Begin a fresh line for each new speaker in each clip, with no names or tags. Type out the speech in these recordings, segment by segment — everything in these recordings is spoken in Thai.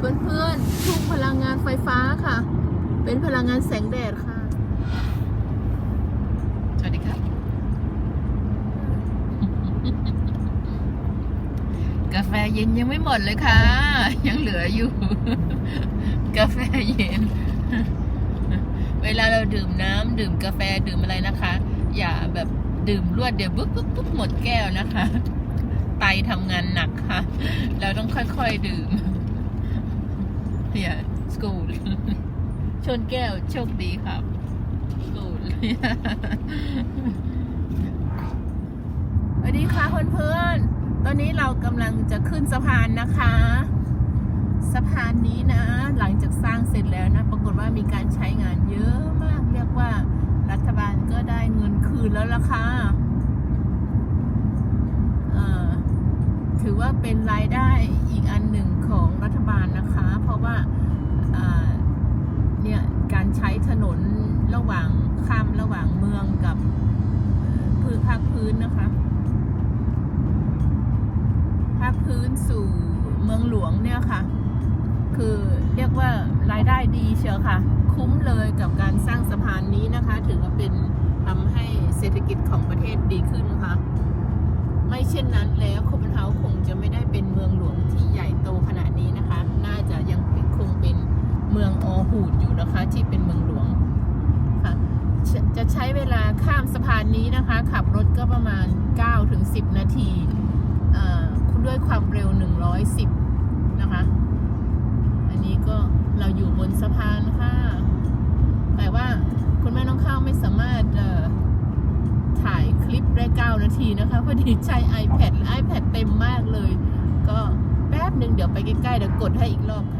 เพื่อนๆทุ่งพลังงานไฟฟ้าค่ะ เป็นพลังงานแสงแดดค่ะ
สวัสดีครับ กาแฟเย็นยังไม่หมดเลยค่ะ ยังเหลืออยู่ กาแฟเย็น เวลาเราดื่มน้ำดื่มกาแฟดื่มอะไรนะคะ อย่าแบบดื่มรวดเดี๋ยวปุ๊บปุ๊บปุ๊บหมดแก้วนะคะ ไตทำงานหนักค่ะ เราต้องค่อยๆดื่มอย่าส กูลชนแก้วโชคดีครับกูล
สวัสดีค่ะเพื่อนๆ ตอนนี้เรากำลังจะขึ้นสะพานนะคะ สะพานนี้นะ หลังจากสร้างเสร็จแล้วนะ ปรากฏว่ามีการใช้งานเยอะมาก เรียกว่ารัฐบาลก็ได้เงินคืนแล้วล่ะค่ะเอ่อถือว่าเป็นรายได้อีกอันหนึ่งของรัฐบาลนะคะ เพราะว่า เนี่ยการใช้ถนนระหว่างข้ามระหว่างเมืองกับพื้นภาคพื้นนะคะภาคพื้นสู่เมืองหลวงเนี่ยค่ะ คือเรียกว่ารายได้ดีเชียวค่ะ คุ้มเลยกับการสร้างสะพานนี้นะคะ ถือว่าเป็นทำให้เศรษฐกิจของประเทศดีขึ้นค่ะ ไม่เช่นนั้นแล้ว เวลาข้ามสะพานนี้นะคะ ขับรถก็ประมาณ 9-10 นาทีด้วยความเร็ว 110 นะคะ อันนี้ก็เราอยู่บนสะพานค่ะ แต่ว่าคุณแม่น้องข้าวไม่สามารถถ่ายคลิปได้ 9 นาทีนะคะ พอดีใช้ iPad และ iPad เต็มมากเลย ก็แป๊บหนึ่งเดี๋ยวไปใกล้ๆเดี๋ยวกดให้อีกรอบค่ะ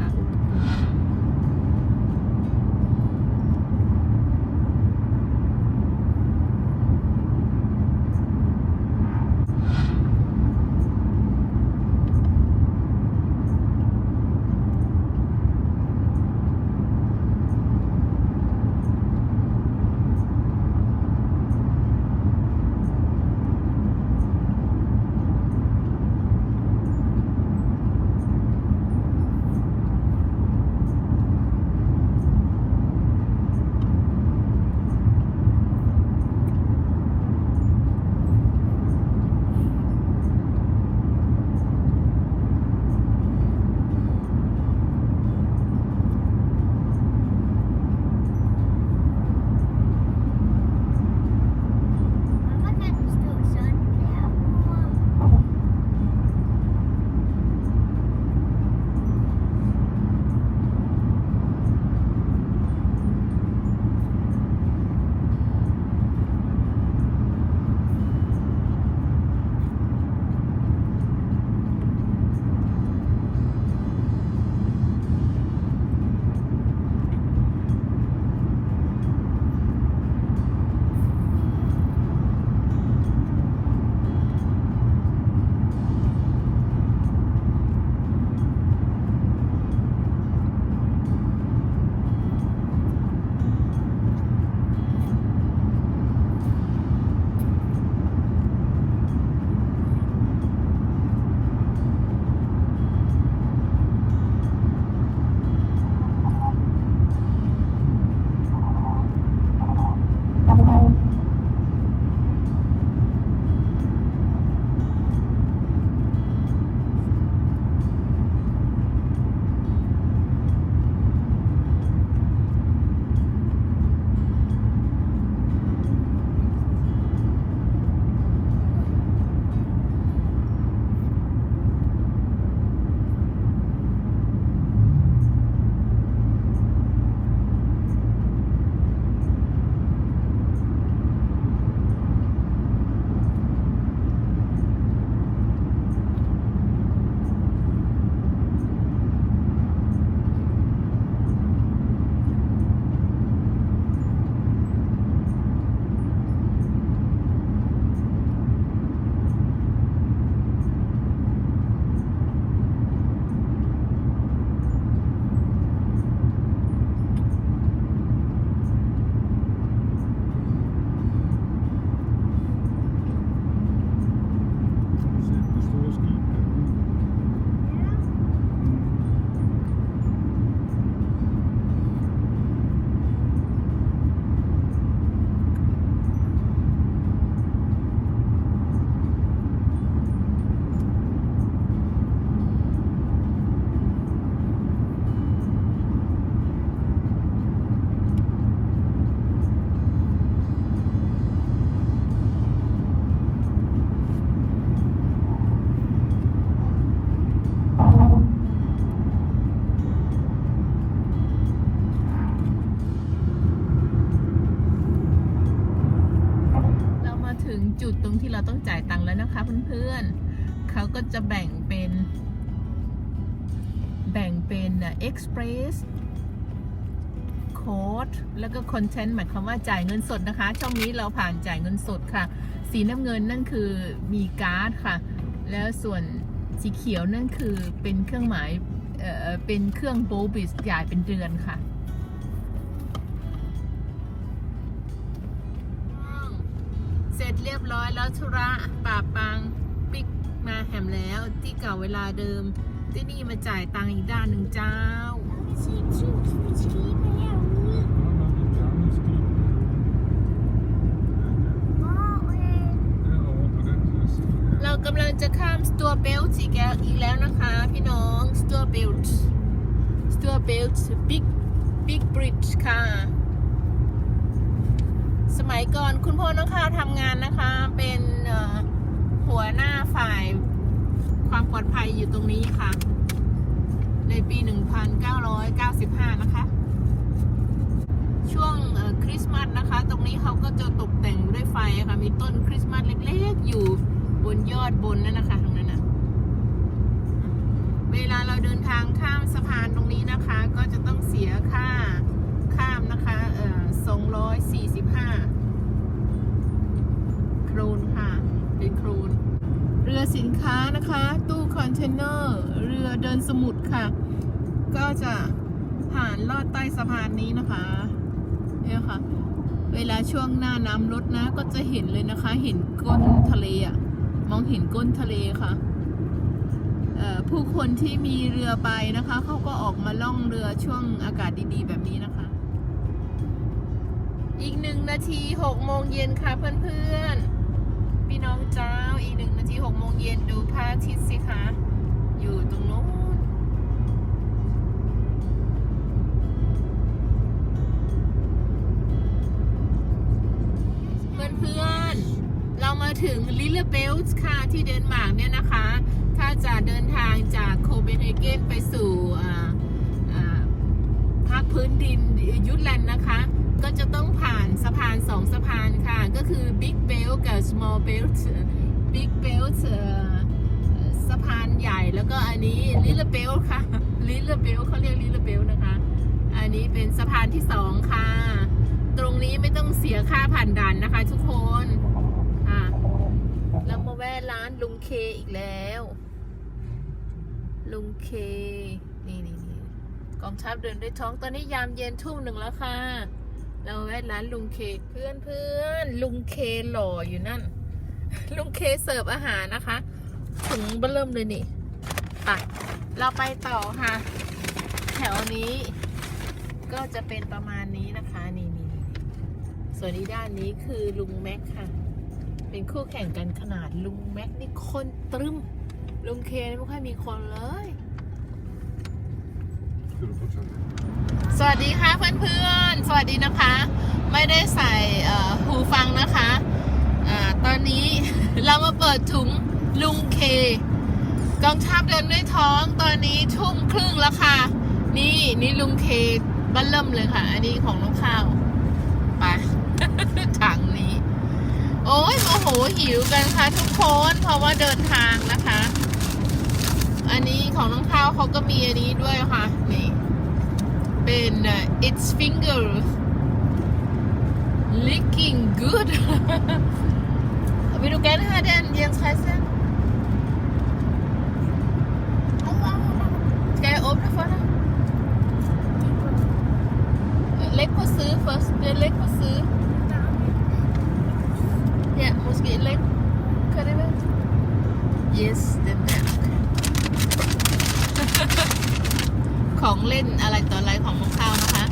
จุดตรงที่เราต้องจ่ายตังค์แล้วนะคะเพื่อนๆเขาก็จะแบ่งเป็น แบ่งเป็นอะ express code แล้วก็ content หมายความว่าจ่ายเงินสดนะคะ ช่องนี้เราผ่านจ่ายเงินสดค่ะ สีน้ำเงินนั่นคือมีการ์ดค่ะ แล้วส่วนสีเขียวนั่นคือเป็นเครื่องหมายเอ่อเป็นเครื่องโบบิสจ่ายเป็นเดือนค่ะ ร็จเรียบร้อยแล้วธุระป่าปังปิกมาแหมแล้วที่เก่าเวลาเดิม ที่นี่มาจ่ายตังค์อีกด้านหนึ่งเจ้า เรากำลังจะข้ามสตัวเบลต์อีกแล้วอีกแล้วนะคะ พี่น้องสตัวเบลต์สตัวเบลต์บิ๊กบิ๊กบริดจ์ค่ะ สมัยก่อนคุณพ่อน้องข้าวทำงานนะคะ เป็นหัวหน้าฝ่ายความปลอดภัยอยู่ตรงนี้ค่ะ ในปี 1995 นะคะ ช่วงคริสต์มาสนะคะ ตรงนี้เขาก็จะตกแต่งด้วยไฟะค่ะ มีต้นคริสต์มาสเล็กๆ อยู่บนยอดบนนั่นนะคะตรงนั้นนะเวลาเราเดินทางข้ามสะพานตรงนี้นะคะ ก็จะต้องเสียค่าข้ามนะคะ เอ่อ 245 ครูนค่ะเป็นครูน เรือสินค้านะคะ ตู้คอนเทนเนอร์ เรือเดินสมุทรค่ะ ก็จะผ่านลอดใต้สะพานนี้นะคะเนี่ยค่ะ เวลาช่วงหน้าน้ำลดนะ ก็จะเห็นเลยนะคะ เห็นก้นทะเลอะมองเห็นก้นทะเลค่ะผู้คนที่มีเรือไปนะคะ เขาก็ออกมาล่องเรือช่วงอากาศดีๆ แบบนี้นะคะ อีกหนึ่งนาทีหกโมงเย็นค่ะเพื่อนๆ พี่น้องเจ้าอีกหนึ่งนาทีหกโมงเย็นดูพระอาทิตย์สิคะอยู่ตรงโน้นเพื่อนๆ เรามาถึงลิลเบลส์ค่ะที่เดนมาร์กเนี่ยนะคะ ถ้าจะเดินทางจากโคเปนเฮเกนไปสู่ภาคพื้นดินยุทธแลนด์นะคะ ก็จะต้องผ่านสะพานสองสะพานค่ะ ก็คือ Big Belt กับ Small Belt Big Belt เอ่อสะพานใหญ่แล้วก็อันนี้ Little Belt ค่ะ Little Belt เขาเรียก Little Belt นะคะ อันนี้เป็นสะพานที่สองค่ะ ตรงนี้ไม่ต้องเสียค่าผ่านด่านนะคะทุกคนอะเรามาแวะร้านลุงเคอีกแล้ว ลุงเค นี่นี่นี่กองทัพเดินด้วยท้องตอนนี้ยามเย็นทุ่มหนึ่งแล้วค่ะ เราแวะร้านลุงเคเพื่อนเพื่อนลุงเคหล่ออยู่นั่น ลุงเคเสิร์ฟอาหารนะคะถุงเบิ่มเลยนี่ไปเราไปต่อค่ะ แถวนี้ก็จะเป็นประมาณนี้นะคะนี่นี่ส่วนอีด้านนี้คือลุงแม็กค่ะ เป็นคู่แข่งกันขนาดลุงแม็กนี่คนตรึมลุงเคไม่ค่อยมีคนเลย สวัสดีค่ะเพื่อนๆ สวัสดีนะคะ ไม่ได้ใส่หูฟังนะคะอาตอนนี้เรามาเปิดถุงลุงเคกองทัพเดินด้วยท้องตอนนี้ทุ่มครึ่งแล้วค่ะ นี่นี่ลุงเคบัลเริ่มเลยค่ะ อันนี้ของน้องข้าวไปถังนี้ โอ้ยโมโหหิวกันค่ะทุกคน เพราะว่าเดินทางนะคะ อันนี้ของน้องข้าวเขาก็มีอันนี้ด้วยค่ะ นี่ เป็น its finger licking good Vil du gerne have den, Jens Christian? Skal jeg åbne for dig? Læg på side først. Det er læg måske læg. Kan det være? Yes, den der. ของเล่นอะไรต่ออะไรของน้องข้าวนะคะ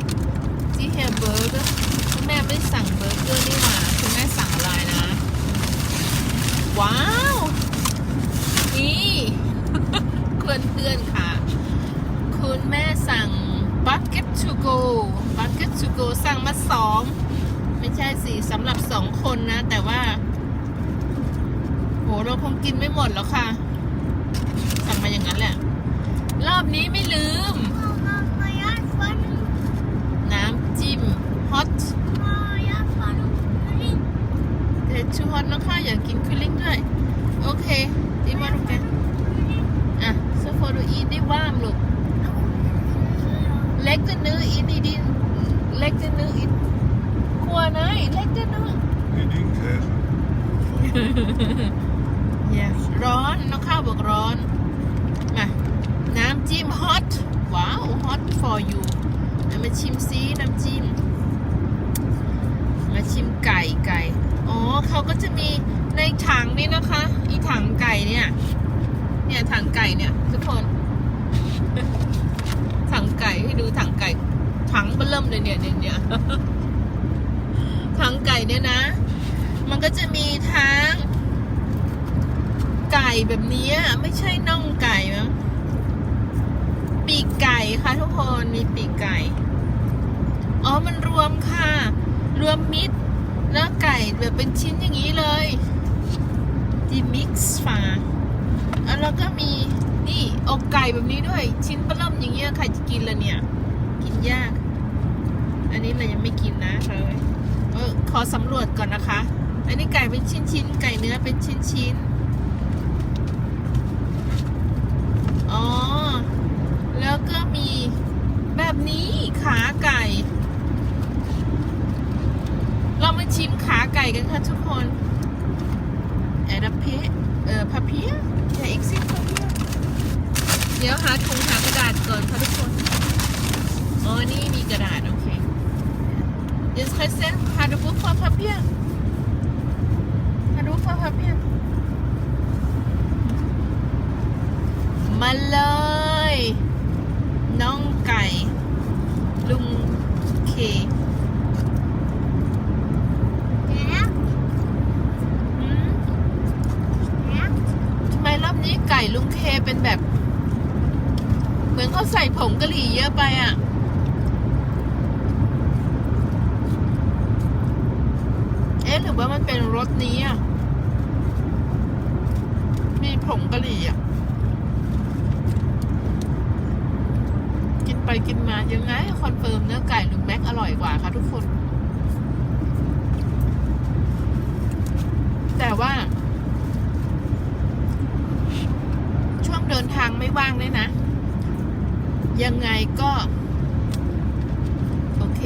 ที่เฮเบอร์เกอร์คุณแม่ไม่สั่งเบอร์เกอร์นี่หว่าคุณแม่สั่งอะไรนะ ว้าว นี่ เพื่อนเพื่อนๆค่ะ คุณแม่สั่งบัคเก็ตทูโกบัคเก็ตทูโกสั่งมาสองไม่ใช่สิสำหรับสองคนนะ แต่ว่าโหเราคงกินไม่หมดแล้วค่ะ สั่งมาอย่างนั้นแหละ รอบนี้ไม่ลืม น้ำจิ้มฮอตแต่ชูฮอตนะคะอยากกินคุลิ่งด้วย lägger nu in i din lägger nu in Kua nej, lägger nu
I din käse.
yes ร้อน น้องข้าวบอกร้อน มา น้ำจิ้ม hot ว้าว hot for you เอามาชิมซิน้ำจิ้ม มาชิมไก่ไก่ อ๋อเขาก็จะมีในถังนี่นะคะ อีถังไก่เนี่ย เนี่ยถังไก่เนี่ยทุกคน ถังไก่ให้ดูถังไก่ถังเบิ่มเลยเนี่ยเนี่ยเนี่ยถังไก่เนี่ยนะ มันก็จะมีทั้งไก่แบบนี้ไม่ใช่น่องไก่มั้งปีกไก่ค่ะทุกคนมีปีกไก่ อ๋อมันรวมค่ะ รวมมิตรแล้วไก่แบบเป็นชิ้นอย่างนี้เลยดีมิกซ์ฟา แล้วก็มีนี่อกไก่แบบนี้ด้วย ชิ้นปล่มอย่างเงี้ยใครจะกินละเนี่ย กินยาก อันนี้เรายังไม่กินนะเลยเออขอสำรวจก่อนนะคะ อันนี้ไก่เป็นชิ้นชิ้นๆไก่เนื้อเป็นชิ้นชิ้นๆอ๋อ แล้วก็มีแบบนี้ขาไก่ เรามาชิมขาไก่กันค่ะทุกคนแอดเพเพา เพียอย่าอีกสิพาเพียเดี๋ยวหาถุงหากระดาษก่อนค่ะทุกคน อ๋อ นี่มีกระดาษ โอเค Jetzt Christian, har du brug for papir? Har du brug for papir? มาเลย น้องไก่ ลุงเค อืมทำไมรอบนี้ไก่ลุงเคเป็นแบบ เหมือนเขา ใส่ผงกะหรี่เยอะไปอะ เอ๊ะหรือว่ามันเป็นรสนี้อะ มีผงกะหรี่อะ กินไปกินมายังไงคอนเฟิร์มเนื้อไก่ลุงแม็กอร่อยกว่าค่ะทุกคน แต่ว่า ช่วงเดินทางไม่ว่างเลยนะ ยังไงก็ โอเค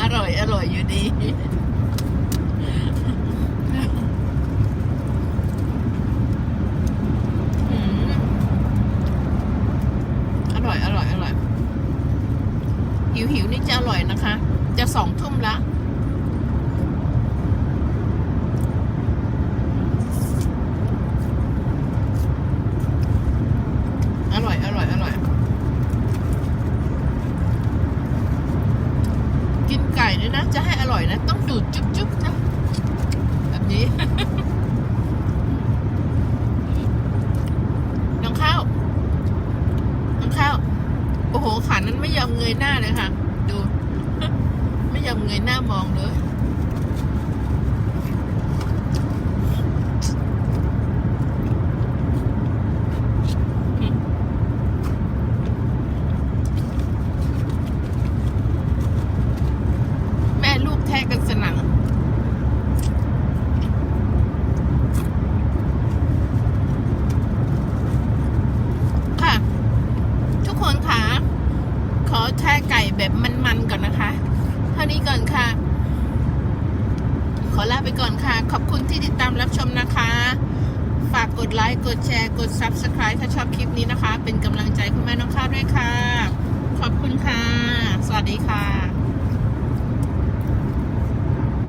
อร่อย อร่อยอยู่ดี อร่อย อร่อย อร่อย หิวหิวนี่จะอร่อยนะคะ จะสองทุ่มละ อร่อย อร่อย อร่อย กินไก่เนี่ยนะ จะให้อร่อยนะ ต้องดูดจุ๊บจุ๊บนะ แบบนี้ น้องข้าว น้องข้าว โอ้โหขานั้นไม่ยอม เงยหน้าเลยค่ะ ดู ไม่ยอมเงยหน้ามองเลย